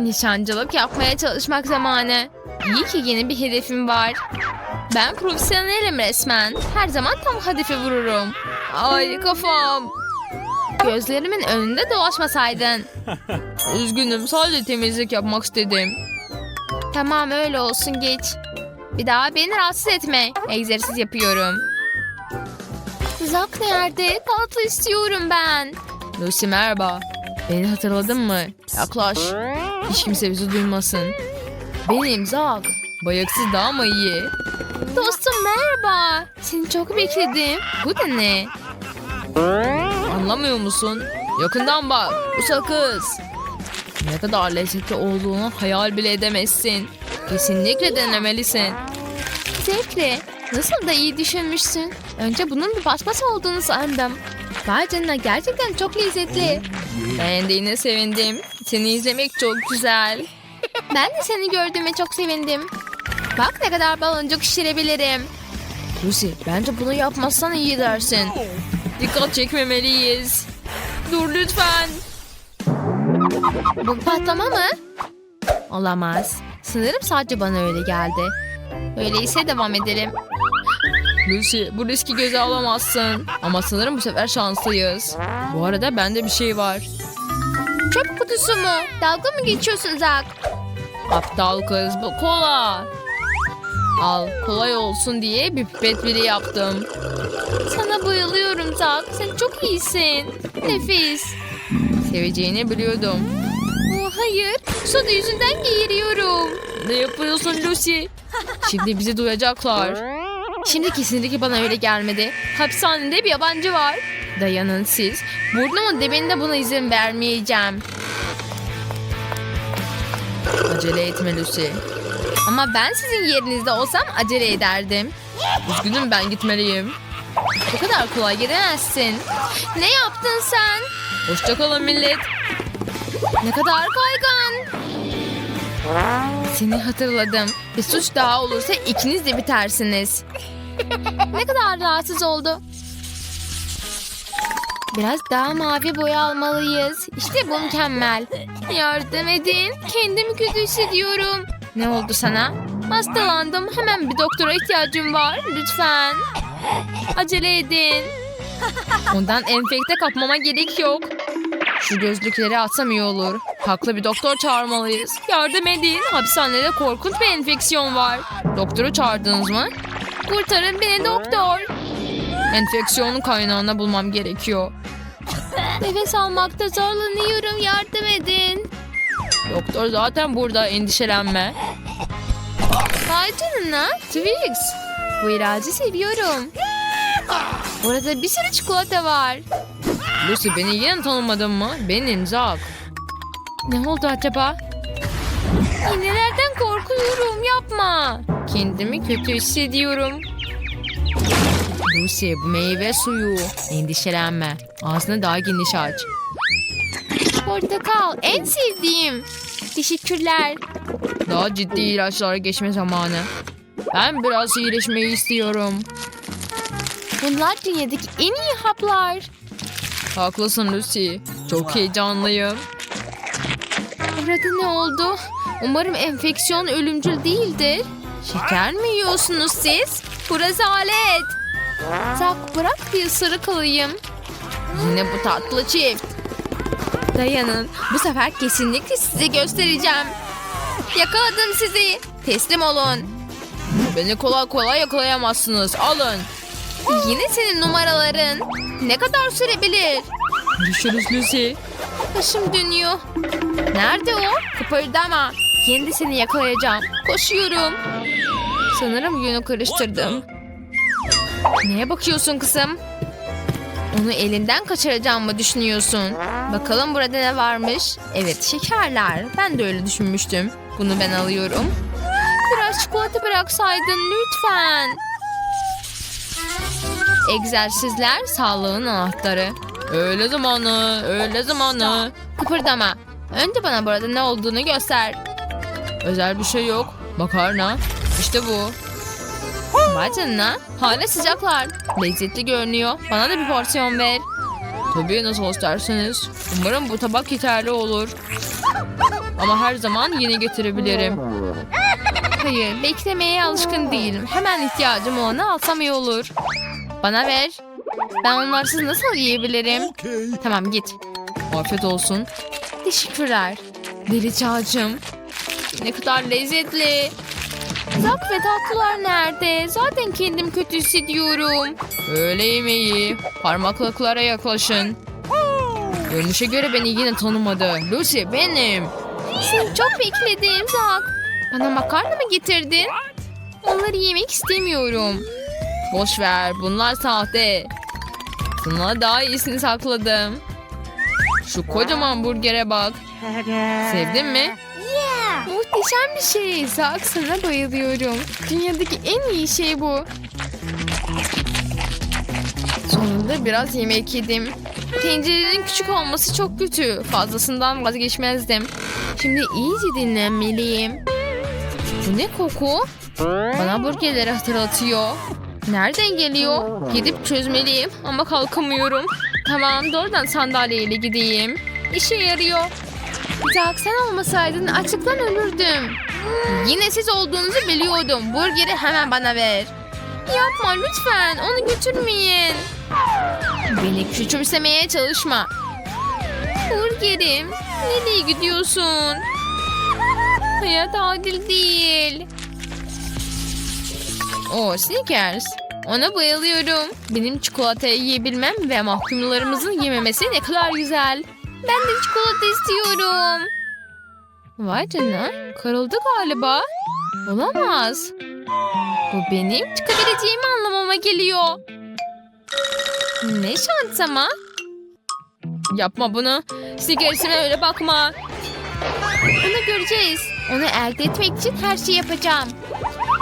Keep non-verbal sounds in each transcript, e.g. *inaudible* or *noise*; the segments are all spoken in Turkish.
Nişancılık yapmaya çalışmak zamanı. İyi ki yeni bir hedefim var. Ben profesyonelim resmen. Her zaman tam hedefe vururum. Ay kafam. Gözlerimin önünde dolaşmasaydın. *laughs* Üzgünüm sadece temizlik yapmak istedim. Tamam öyle olsun geç. Bir daha beni rahatsız etme. Egzersiz yapıyorum. Zak nerede? Tatlı istiyorum ben. Lucy merhaba. Beni hatırladın mı? Yaklaş. Hiç kimse bizi duymasın. Benim Zak. Bayaksız daha mı iyi? Dostum merhaba. Seni çok bekledim. Bu da ne? Anlamıyor musun? Yakından bak. Bu sakız. Ne kadar lezzetli olduğunu hayal bile edemezsin. Kesinlikle denemelisin. Zevkli. Nasıl da iyi düşünmüşsün. Önce bunun bir paspas olduğunu sandım. Vay gerçekten çok lezzetli. Beğendiğine sevindim. Seni izlemek çok güzel. *laughs* Ben de seni gördüğüme çok sevindim. Bak ne kadar baloncuk şişirebilirim. Lucy bence bunu yapmazsan iyi dersin. Dikkat çekmemeliyiz. Dur lütfen. Bu patlama mı? Olamaz. Sanırım sadece bana öyle geldi. Öyleyse devam edelim. Lucy bu riski göze alamazsın. Ama sanırım bu sefer şanslıyız. Bu arada bende bir şey var. Çöp kutusu mu? Dalga mı geçiyorsun Zak? Aptal kız bu kola. Al kolay olsun diye bir pipet biri yaptım. Sana bayılıyorum Zak. Sen çok iyisin. Nefis. Seveceğini biliyordum. Oh, hayır. Soda yüzünden geğiriyorum. Ne yapıyorsun Lucy? Şimdi bizi duyacaklar. Şimdi kesinlikle bana öyle gelmedi. Hapishanede bir yabancı var. Dayanın siz. Burnumun dibinde buna izin vermeyeceğim. Acele etme Lucy. Ama ben sizin yerinizde olsam acele ederdim. Üzgünüm ben gitmeliyim. Bu kadar kolay gidemezsin. Ne yaptın sen? Hoşçakalın millet. Ne kadar kaygan. Seni hatırladım. Bir suç daha olursa ikiniz de bitersiniz. ne kadar rahatsız oldu. Biraz daha mavi boya almalıyız. İşte bu mükemmel. Yardım edin. Kendimi kötü hissediyorum. Ne oldu sana? Hastalandım. Hemen bir doktora ihtiyacım var. Lütfen. Acele edin. Ondan enfekte kapmama gerek yok. Şu gözlükleri atsam iyi olur. Haklı bir doktor çağırmalıyız. Yardım edin. Hapishanede korkunç bir enfeksiyon var. Doktoru çağırdınız mı? Kurtarın beni doktor. Enfeksiyonun kaynağını bulmam gerekiyor. Nefes almakta zorlanıyorum. Yardım edin. Doktor zaten burada. Endişelenme. Vay canına. Twix. Bu ilacı seviyorum. Burada bir sürü çikolata var. Lucy beni yine tanımadın mı? Benim Zak. Ne oldu acaba? İğnelerden korkuyorum yapma. Kendimi kötü hissediyorum. Lucy bu meyve suyu. Endişelenme. Ağzını daha geniş aç. Portakal en sevdiğim. Teşekkürler. Daha ciddi ilaçlara geçme zamanı. Ben biraz iyileşmeyi istiyorum. Bunlar dünyadaki en iyi haplar. Haklısın Lucy. Çok heyecanlıyım. Burada ne oldu? Umarım enfeksiyon ölümcül değildir. Şeker mi yiyorsunuz siz? Bu rezalet. Zak bırak bir ısırık alayım. Yine bu tatlı çift. Dayanın. Bu sefer kesinlikle size göstereceğim. Yakaladım sizi. Teslim olun. Beni kolay kolay yakalayamazsınız. Alın. Yine senin numaraların. Ne kadar sürebilir? Görüşürüz Lucy. Başım dönüyor. Nerede o? Kıpırdama. Kendi seni yakalayacağım. Koşuyorum. Sanırım yönü karıştırdım. Neye bakıyorsun kızım? Onu elinden kaçıracağım mı düşünüyorsun? Bakalım burada ne varmış? Evet şekerler. Ben de öyle düşünmüştüm. Bunu ben alıyorum. Biraz çikolata bıraksaydın lütfen. Egzersizler sağlığın anahtarı. Öyle zamanı, öyle zamanı. Kıpırdama. Önce bana burada ne olduğunu göster. Özel bir şey yok. Makarna. İşte bu. Vay canına. Hala sıcaklar. Lezzetli görünüyor. Bana da bir porsiyon ver. Tabii nasıl isterseniz. Umarım bu tabak yeterli olur. Ama her zaman yeni getirebilirim. Hayır, beklemeye alışkın değilim. Hemen ihtiyacım olanı alsam iyi olur. Bana ver. Ben onlarsız nasıl yiyebilirim? Okay. Tamam git. Afiyet olsun. Teşekkürler. Deli çağcım. Ne kadar lezzetli. Zak ve tatlılar nerede? Zaten kendim kötü hissediyorum. Öğle yemeği. Parmaklıklara yaklaşın. Görünüşe göre beni yine tanımadı. Lucy benim. Seni çok bekledim Zak. Bana makarna mı getirdin? Onları yemek istemiyorum. Boş ver bunlar sahte. Sana daha iyisini sakladım. Şu kocaman burgere bak. Sevdin mi? Muhteşem bir şey. Zak sana bayılıyorum. Dünyadaki en iyi şey bu. Sonunda biraz yemek yedim. Tencerenin küçük olması çok kötü. Fazlasından vazgeçmezdim. Şimdi iyice dinlenmeliyim. Bu ne koku? Bana burgerleri hatırlatıyor. Nereden geliyor? Gidip çözmeliyim ama kalkamıyorum. Tamam doğrudan sandalyeyle gideyim. İşe yarıyor. Zak sen olmasaydın açlıktan ölürdüm. Yine siz olduğunuzu biliyordum. Burgeri hemen bana ver. Yapma lütfen onu götürmeyin. Beni küçümsemeye çalışma. Burgerim nereye gidiyorsun? Hayat adil değil. O Snickers. Ona bayılıyorum. Benim çikolatayı yiyebilmem ve mahkumlarımızın yememesi ne kadar güzel. Ben de çikolata istiyorum. Vay canına. Kırıldı galiba. Olamaz. Bu benim çıkabileceğimi anlamama geliyor. Ne şans ama. Yapma bunu. Snickers'ime öyle bakma. Onu göreceğiz. Onu elde etmek için her şeyi yapacağım.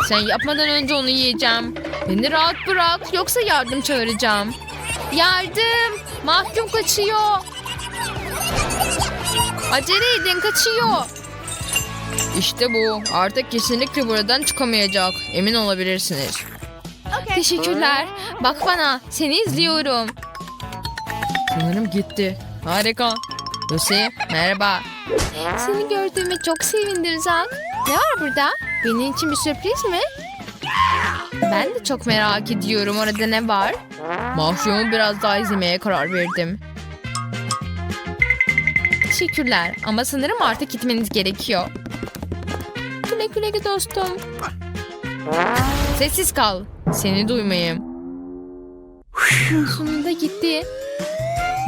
Sen yapmadan önce onu yiyeceğim. Beni rahat bırak yoksa yardım çağıracağım. Yardım! Mahkum kaçıyor. Acele edin kaçıyor. İşte bu. Artık kesinlikle buradan çıkamayacak. Emin olabilirsiniz. Teşekkürler. Bak bana. Seni izliyorum. Sanırım gitti. Harika. Lucy merhaba. Seni gördüğüme çok sevindim Zak. Ne var burada? Benim için bir sürpriz mi? Ben de çok merak ediyorum orada ne var. Mahkumu biraz daha izlemeye karar verdim. Teşekkürler ama sanırım artık gitmeniz gerekiyor. Güle güle dostum. Sessiz kal. Seni duymayayım. Sonunda gitti.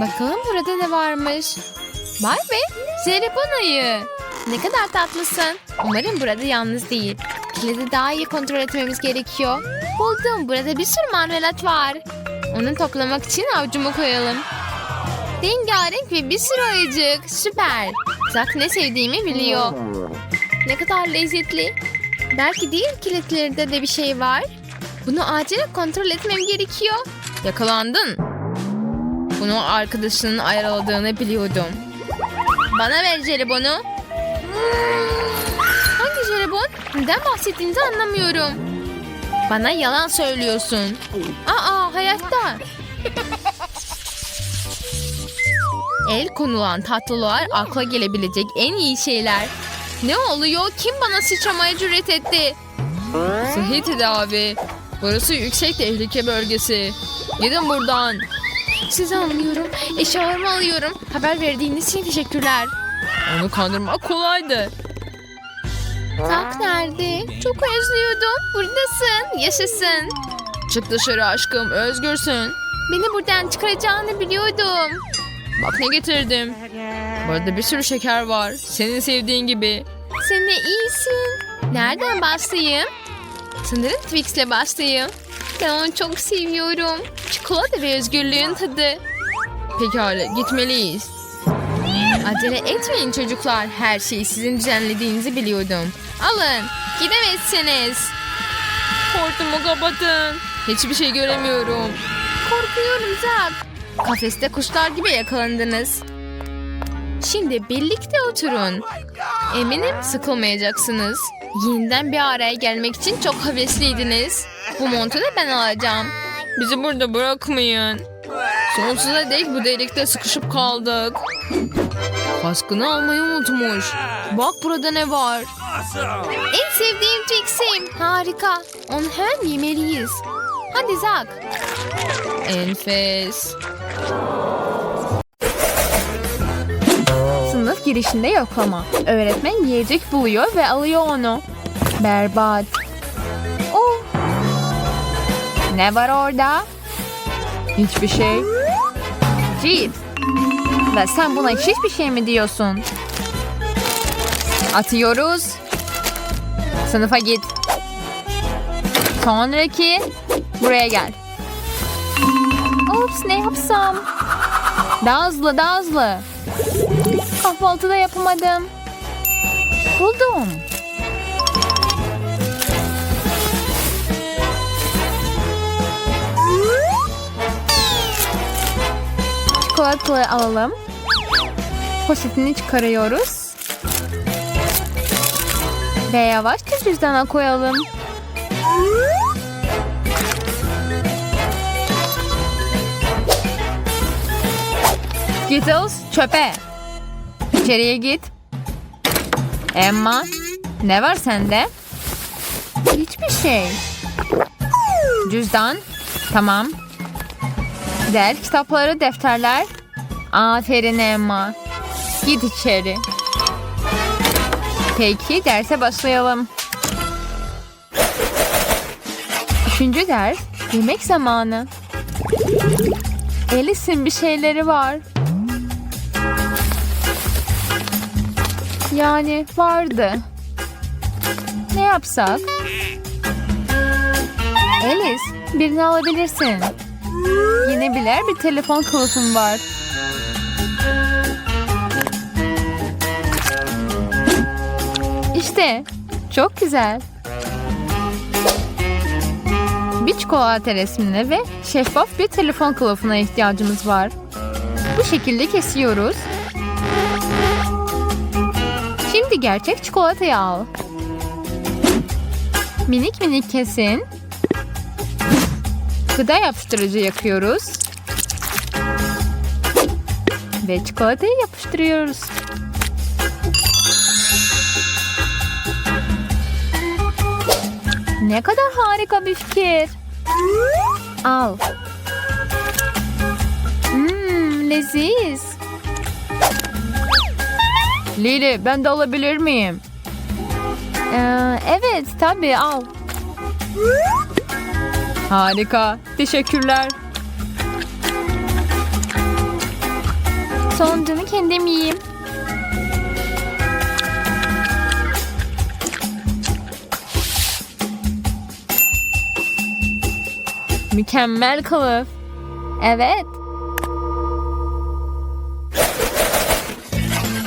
Bakalım burada ne varmış. Vay be. Jelibon ayı. Ne kadar tatlısın. Umarım burada yalnız değil. Kilidi daha iyi kontrol etmemiz gerekiyor. Buldum. Burada bir sürü marmelat var. Onu toplamak için avucuma koyalım. Rengarenk ve bir sürü ayıcık. Süper. Zak ne sevdiğimi biliyor. Ne kadar lezzetli. Belki diğer kilitlerinde de bir şey var. Bunu acilen kontrol etmem gerekiyor. Yakalandın. Bunu arkadaşının ayarladığını biliyordum. Bana ver jelibonu. Hangi jelibon? Neden bahsettiğinizi anlamıyorum. Bana yalan söylüyorsun. Aa hayatta. El konulan tatlılar akla gelebilecek en iyi şeyler. Ne oluyor? Kim bana sıçramaya cüret etti? Sıhhi tedavi. Burası yüksek tehlike bölgesi. Gidin buradan. Sizi anlıyorum. Eşyalarımı alıyorum. Haber verdiğiniz için teşekkürler. Onu kandırmak kolaydı. Tak nerede? Çok özlüyordum. Buradasın. Yaşasın. Çık dışarı aşkım. Özgürsün. Beni buradan çıkaracağını biliyordum. Bak ne getirdim. Burada bir sürü şeker var. Senin sevdiğin gibi. Sen de iyisin. Nereden başlayayım? Sanırım Twix'le başlayayım. Ben onu çok seviyorum. Çikolata ve özgürlüğün tadı. Pekala gitmeliyiz. Acele etmeyin çocuklar. Her şeyi sizin düzenlediğinizi biliyordum. Alın. Gidemezsiniz. Hortumu kapatın. Hiçbir şey göremiyorum. Korkuyorum Zak. Kafeste kuşlar gibi yakalandınız. Şimdi birlikte oturun. Eminim sıkılmayacaksınız. Yeniden bir araya gelmek için çok havesliydiniz. Bu montu da ben alacağım. Bizi burada bırakmayın. Sonsuza dek bu delikte sıkışıp kaldık. Kaskını almayı unutmuş. Bak burada ne var. En sevdiğim Trixie'm. Harika. Onu hemen yemeliyiz. Hadi Zak. Enfes. Sınıf girişinde yoklama. Öğretmen yiyecek buluyor ve alıyor onu. Berbat. Oh. Ne var orada? Hiçbir şey. Cid. Ve sen buna hiçbir şey mi diyorsun? Atıyoruz. Sınıfa git. Sonraki buraya gel. Ops ne yapsam? Daha hızlı daha hızlı. Kahvaltıda yapamadım. Buldum. Çikolatayı alalım. Poşetini çıkarıyoruz. Ve yavaşça cüzdana koyalım. Skittles çöpe. İçeriye git. Emma, ne var sende? Hiçbir şey. Cüzdan. Tamam. Del kitapları, defterler. Aferin Emma. Git içeri. Peki derse başlayalım. Üçüncü ders yemek zamanı. Alice'in bir şeyleri var. Yani vardı. Ne yapsak? Alice, birini alabilirsin. Yine biler bir telefon kılıfım var. İşte, çok güzel. Bir çikolata resmine ve şeffaf bir telefon kılıfına ihtiyacımız var. Bu şekilde kesiyoruz. Şimdi gerçek çikolatayı al. Minik minik kesin. Gıda yapıştırıcı yakıyoruz. Ve çikolatayı yapıştırıyoruz. Ne kadar harika bir fikir. Al. Mmm, leziz. Lili ben de alabilir miyim? Ee, evet tabii al. Harika. Teşekkürler. Sonuncumu kendim yiyeyim. Mükemmel kılıf. Evet.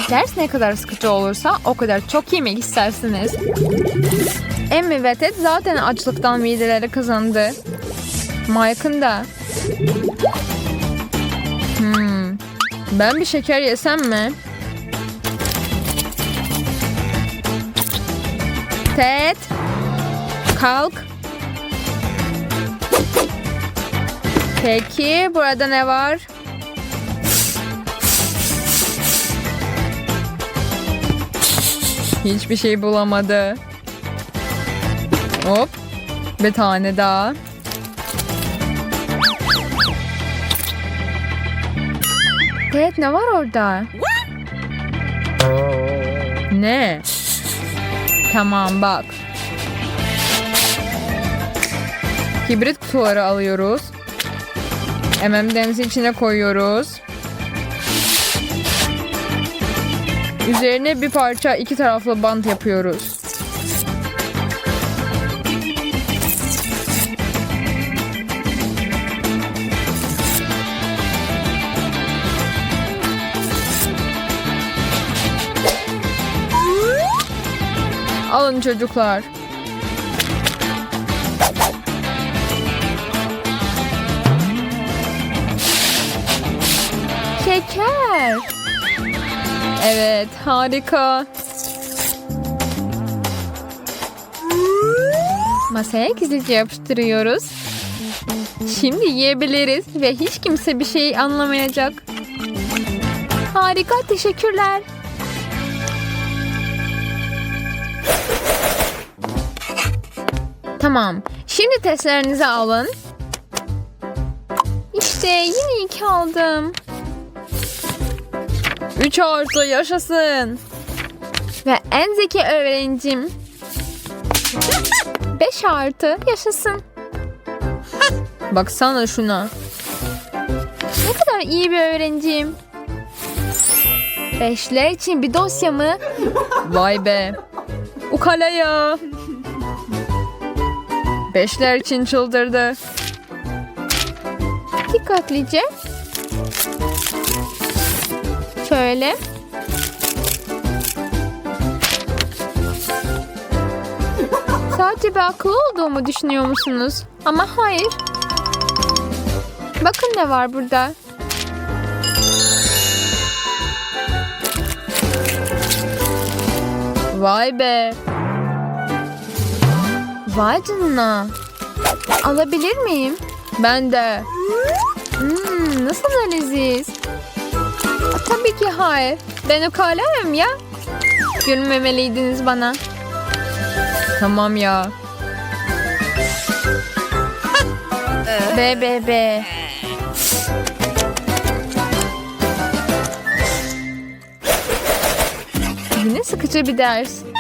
Ders ne kadar sıkıcı olursa o kadar çok yemek istersiniz. Emmy ve Ted zaten açlıktan mideleri kazandı. Mike'ın da. Hmm. Ben bir şeker yesem mi? Ted. Kalk. Peki burada ne var? Hiçbir şey bulamadı. Hop. Bir tane daha. Ted ne var orada? Ne? Tamam bak. Kibrit kutuları alıyoruz. M&M'si içine koyuyoruz. Üzerine bir parça iki taraflı bant yapıyoruz. Alın çocuklar. Şeker. Evet, harika. Masaya gizlice yapıştırıyoruz. Şimdi yiyebiliriz ve hiç kimse bir şey anlamayacak. Harika, teşekkürler. Tamam, şimdi testlerinizi alın. İşte yine iki aldım. Üç artı yaşasın. Ve en zeki öğrencim. *laughs* Beş artı yaşasın. *laughs* Baksana şuna. Ne kadar iyi bir öğrenciyim. Beşler için bir dosya mı? *laughs* Vay be. Ukala ya. Beşler için çıldırdı. Dikkatlice. Şöyle. Sadece bir akıllı olduğumu düşünüyor musunuz? Ama hayır. Bakın ne var burada. Vay be. Vay canına. Alabilir miyim? Ben de. Hmm, nasıl da leziz. Tabii ki hayır. Ben ukalayım ya. Gülmemeliydiniz bana. Tamam ya. *laughs* Be be be. Yine sıkıcı bir ders.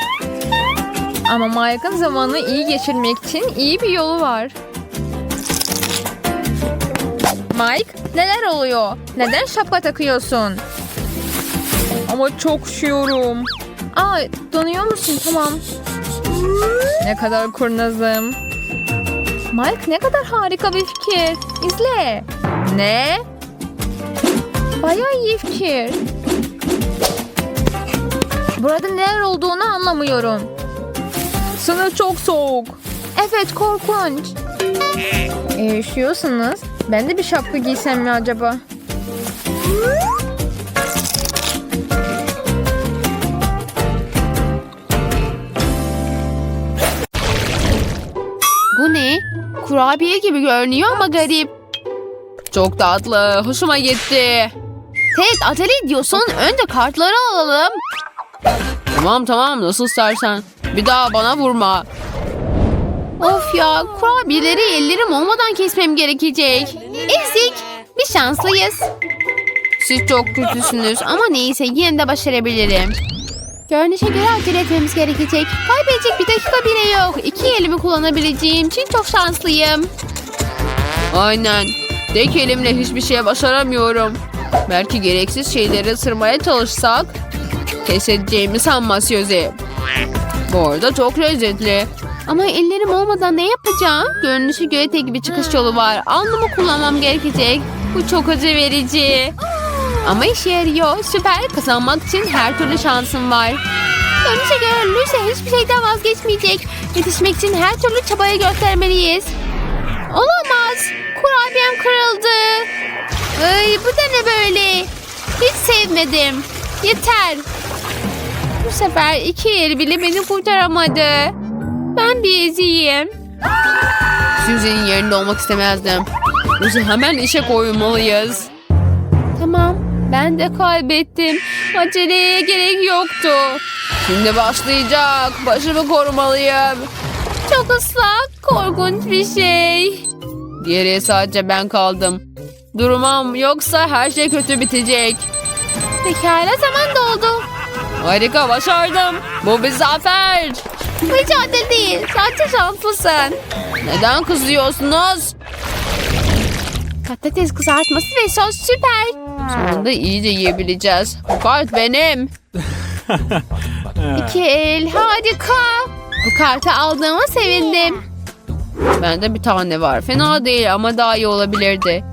Ama Mike'ın zamanı iyi geçirmek için iyi bir yolu var. Mike, neler oluyor? Neden şapka takıyorsun? Ama çok üşüyorum. Aa, donuyor musun? Tamam. Ne kadar kurnazım. Mike ne kadar harika bir fikir. İzle. Ne? Bayağı iyi fikir. Burada neler olduğunu anlamıyorum. Sınıf çok soğuk. Evet korkunç. E, üşüyorsunuz. Ben de bir şapka giysem mi acaba? Bu ne? Kurabiye gibi görünüyor ama garip. Çok tatlı. Hoşuma gitti. Ted acele ediyorsun. Önce kartları alalım. Tamam tamam nasıl istersen. Bir daha bana vurma. Of ya kurabiyeleri ellerim olmadan kesmem gerekecek. Ezik. Bir şanslıyız. Siz çok kötüsünüz. Ama neyse yine de başarabilirim. Görünüşe göre acele etmemiz gerekecek. Kaybedecek bir dakika bile yok. İki elimi kullanabileceğim için çok şanslıyım. Aynen. Tek elimle hiçbir şey başaramıyorum. Belki gereksiz şeyleri ısırmaya çalışsak pes edeceğimi sanma Suzy. Bu arada çok lezzetli. Ama ellerim olmadan ne yapacağım? Görünüşe göre tek bir çıkış yolu var. Alnımı kullanmam gerekecek. Bu çok acı verici. Ama işe yarıyor. Süper. Kazanmak için her türlü şansım var. Görünüşe Lucy hiçbir şeyden vazgeçmeyecek. Yetişmek için her türlü çabayı göstermeliyiz. Olamaz. Kurabiyem kırıldı. Ay, bu da ne böyle? Hiç sevmedim. Yeter. Bu sefer iki yer bile beni kurtaramadı. Ben bir eziyim. Suzy'nin yerinde olmak istemezdim. Bizi hemen işe koymalıyız. Tamam. Ben de kaybettim. Aceleye gerek yoktu. Şimdi başlayacak. Başımı korumalıyım. Çok ıslak. Korkunç bir şey. Geriye sadece ben kaldım. Durmam yoksa her şey kötü bitecek. Pekala zaman doldu. Harika başardım. Bu bir zafer. Bu hiç adil değil. Sadece şanslısın. Neden kızıyorsunuz? Patates kızartması ve sos süper. Sonunda iyice yiyebileceğiz. Bu kart benim. İki el harika. Bu kartı aldığıma sevindim. Bende bir tane var. Fena değil ama daha iyi olabilirdi.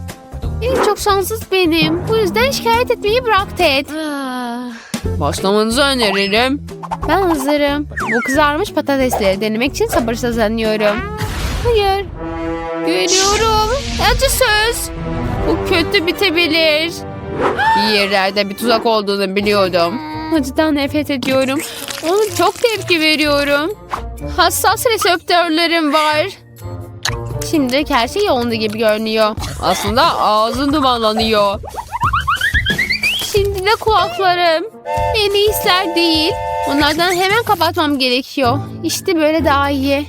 En çok şanssız benim. Bu yüzden şikayet etmeyi bırak Ted. Başlamanızı öneririm. Ben hazırım. Bu kızarmış patatesleri denemek için sabırsızlanıyorum. Hayır. Görüyorum. Acı söz. Bu kötü bitebilir. Bir yerlerde bir tuzak olduğunu biliyordum. Acıdan nefret ediyorum. Ona çok tepki veriyorum. Hassas reseptörlerim var. Şimdilik her şey yolunda gibi görünüyor. Aslında ağzın dumanlanıyor. Şimdi de kulaklarım. En iyisiler değil. Onlardan hemen kapatmam gerekiyor. İşte böyle daha iyi.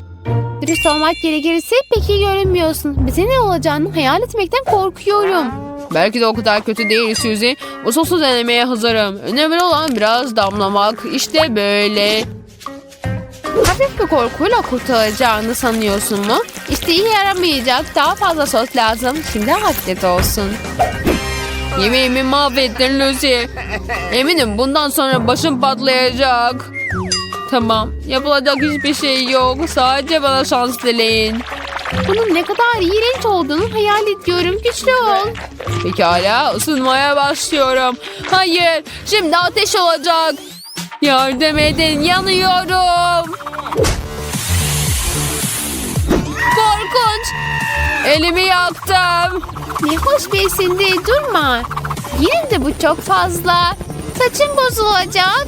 Dürüst olmak gerekirse pek iyi görünmüyorsun. Bize ne olacağını hayal etmekten korkuyorum. Belki de o kadar kötü değil Suzy. Bu sosu denemeye hazırım. Önemli olan biraz damlamak. İşte böyle. Hafif bir korkuyla kurtaracağını sanıyorsun mu? İşte iyi yaramayacak. Daha fazla sos lazım. Şimdi afiyet olsun. Yemeğimi mahvettin Lucy. Eminim bundan sonra başım patlayacak. Tamam. Yapılacak hiçbir şey yok. Sadece bana şans dileyin. Bunun ne kadar iğrenç olduğunu hayal ediyorum. Güçlü ol. Pekala ısınmaya başlıyorum. Hayır şimdi ateş olacak. Yardım edin yanıyorum. Korkunç. Elimi yaktım. Ne hoş bir esindi durma. Yine de bu çok fazla. Saçım bozulacak.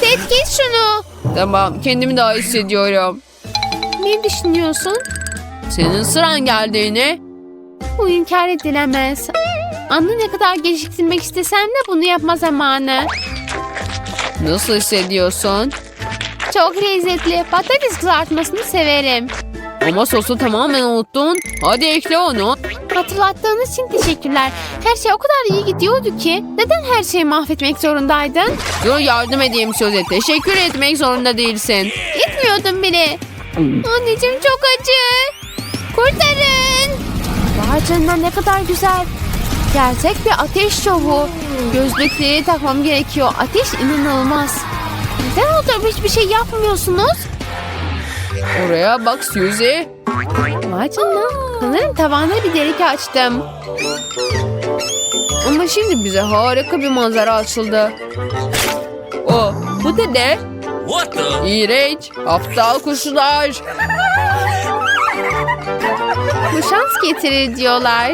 Ted git şunu. Tamam kendimi daha hissediyorum. Ne düşünüyorsun? Senin sıran geldiğini. Bu inkar edilemez. Anı ne kadar geciktirmek istesem de bunu yapma zamanı. Nasıl hissediyorsun? Çok lezzetli. Patates kızartmasını severim. Ama sosu tamamen unuttun. Hadi ekle onu. Hatırlattığınız için teşekkürler. Her şey o kadar iyi gidiyordu ki. Neden her şeyi mahvetmek zorundaydın? Dur yardım edeyim söze. Teşekkür etmek zorunda değilsin. Etmiyordum bile. Anneciğim çok acı. Kurtarın. Vay canına ne kadar güzel. Gerçek bir ateş şovu. Gözlükleri takmam gerekiyor. Ateş inanılmaz. Neden oturup hiçbir şey yapmıyorsunuz? Oraya bak Suzy. Vay canına. Sanırım tavanda bir delik açtım. Ama şimdi bize harika bir manzara açıldı. O, bu da ne? What the? İğrenç, aptal kuşlar. Bu şans getirir diyorlar.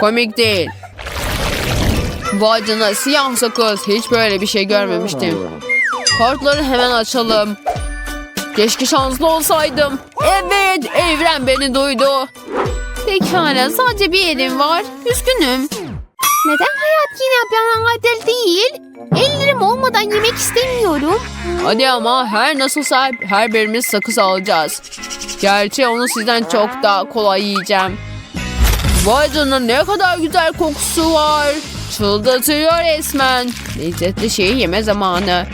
Komik değil. Vay canına siyah sakız. Hiç böyle bir şey görmemiştim. Kartları hemen açalım. Keşke şanslı olsaydım. Evet, evren beni duydu. Pekala, sadece bir elim var. Üzgünüm. Neden hayat yine bana adil değil? Ellerim olmadan yemek istemiyorum. Hadi ama her nasılsa her birimiz sakız alacağız. Gerçi onu sizden çok daha kolay yiyeceğim. Vay canına ne kadar güzel kokusu var. Çıldırtıyor resmen. Lezzetli şeyi yeme zamanı.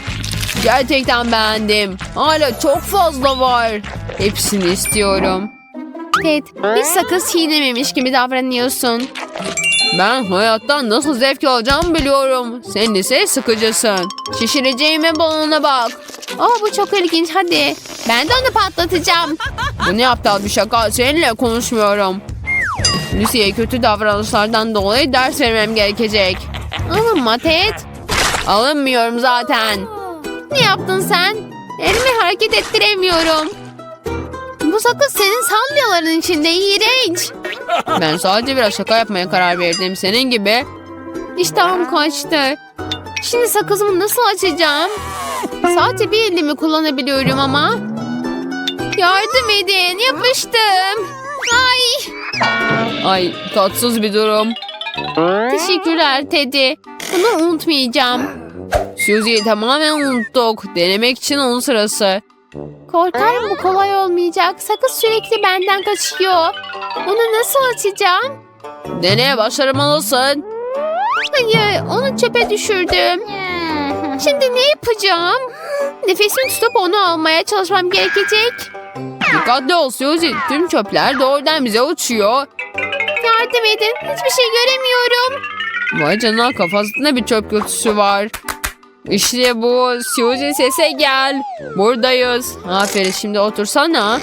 Gerçekten beğendim. Hala çok fazla var. Hepsini istiyorum. Ted, hiç sakız çiğnememiş gibi davranıyorsun. Ben hayattan nasıl zevk alacağımı biliyorum. Sen ise sıkıcısın. Şişireceğime balona bak. Aa bu çok ilginç hadi. Ben de onu patlatacağım. Bu ne aptal bir şaka. Seninle konuşmuyorum. Lucy'ye kötü davranışlardan dolayı ders vermem gerekecek. Alınma Ted. Alınmıyorum zaten. Ne yaptın sen? Elimi hareket ettiremiyorum. Bu sakız senin salyaların içinde iğrenç. Ben sadece biraz şaka yapmaya karar verdim. Senin gibi. İştahım kaçtı. Şimdi sakızımı nasıl açacağım? Sadece bir elimi kullanabiliyorum ama. Yardım edin. Yapıştım. Ay. Ay tatsız bir durum. Teşekkürler Teddy. Bunu unutmayacağım. Susie'yi tamamen unuttuk. Denemek için onun sırası. Korkarım bu kolay olmayacak. Sakız sürekli benden kaçıyor. Onu nasıl açacağım? Deneye başarmalısın. Hayır, onu çöpe düşürdüm. Şimdi ne yapacağım? Nefesimi tutup onu almaya çalışmam gerekecek. Dikkatli ol Suzy. Tüm çöpler doğrudan bize uçuyor. Yardım edin. Hiçbir şey göremiyorum. Vay canına kafasında bir çöp kutusu var. İşte bu. Suzy sese gel. Buradayız. Aferin şimdi otursana.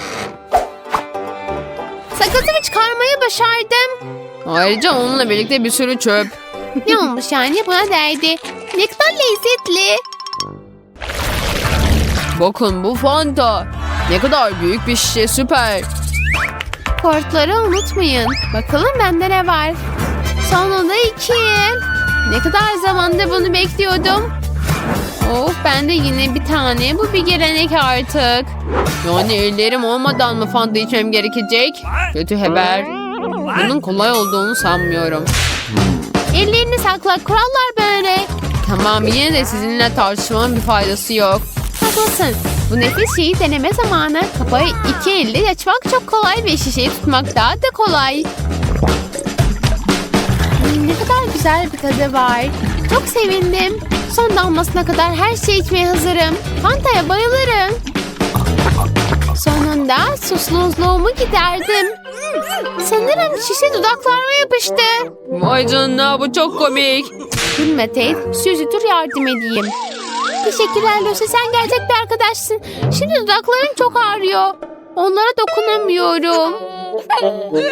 Sakızımı çıkarmayı başardım. Ayrıca onunla birlikte bir sürü çöp. *laughs* ne olmuş yani buna değdi. Ne kadar lezzetli. Bakın bu Fanta. Ne kadar büyük bir şişe süper. Kortları unutmayın. Bakalım bende ne var. Sonunda iki. Ne kadar zamandır bunu bekliyordum. Of ben de yine bir tane. Bu bir gelenek artık. Yani ellerim olmadan mı fanta içmem gerekecek? Kötü haber. Bunun kolay olduğunu sanmıyorum. Ellerini sakla. Kurallar böyle. Tamam yine de sizinle tartışmanın bir faydası yok. Haklısın. Bu nefis şeyi deneme zamanı. Kapıyı iki elle açmak çok kolay ve şişeyi tutmak daha da kolay. Hmm, Ne kadar güzel bir tadı var. Çok sevindim. Son damlasına kadar her şeyi içmeye hazırım. Fanta'ya bayılırım. Sonunda susuzluğumu giderdim. Sanırım şişe dudaklarıma yapıştı. Vay canına bu çok komik. Gülme Ted. Suzy dur yardım edeyim. Teşekkürler Lucy sen gerçek bir arkadaşsın. Şimdi dudaklarım çok ağrıyor. Onlara dokunamıyorum.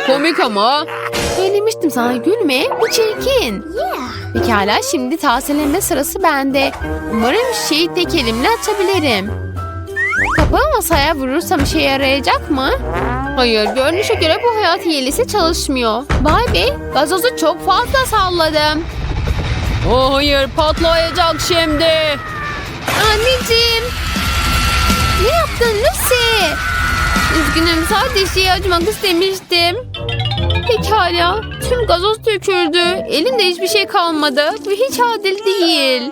Komik ama. Söylemiştim sana gülme. Bu çirkin. Pekala şimdi tazeleme sırası bende. Umarım şeyi tek elimle açabilirim. Kapağı masaya vurursam işe yarayacak mı? Hayır, görünüşe göre bu hayat hilesi çalışmıyor. Vay be, gazozu çok fazla salladım. Oh hayır, patlayacak şimdi. Anneciğim. Ne yaptın Lucy? Üzgünüm, sadece şeyi açmak istemiştim. Pekala, tüm gazoz döküldü. Elimde hiçbir şey kalmadı. Bu hiç adil değil.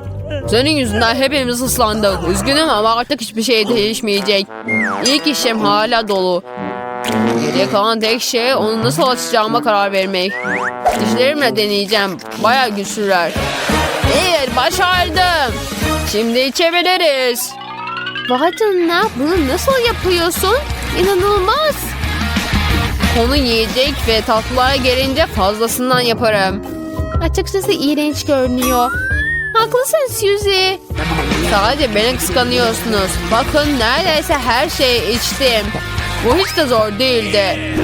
Senin yüzünden hepimiz ıslandık. Üzgünüm ama artık hiçbir şey değişmeyecek. İlk işim hala dolu. Geriye kalan tek şey onu nasıl açacağıma karar vermek. Dişlerimle deneyeceğim. Baya güçlüler. Evet başardım. Şimdi içebiliriz. Vay canına bunu nasıl yapıyorsun? İnanılmaz. Konu yiyecek ve tatlılara gelince fazlasından yaparım. Açıkçası iğrenç görünüyor. Haklısın Suzy. Sadece beni kıskanıyorsunuz. Bakın neredeyse her şeyi içtim. Bu hiç de zor değildi.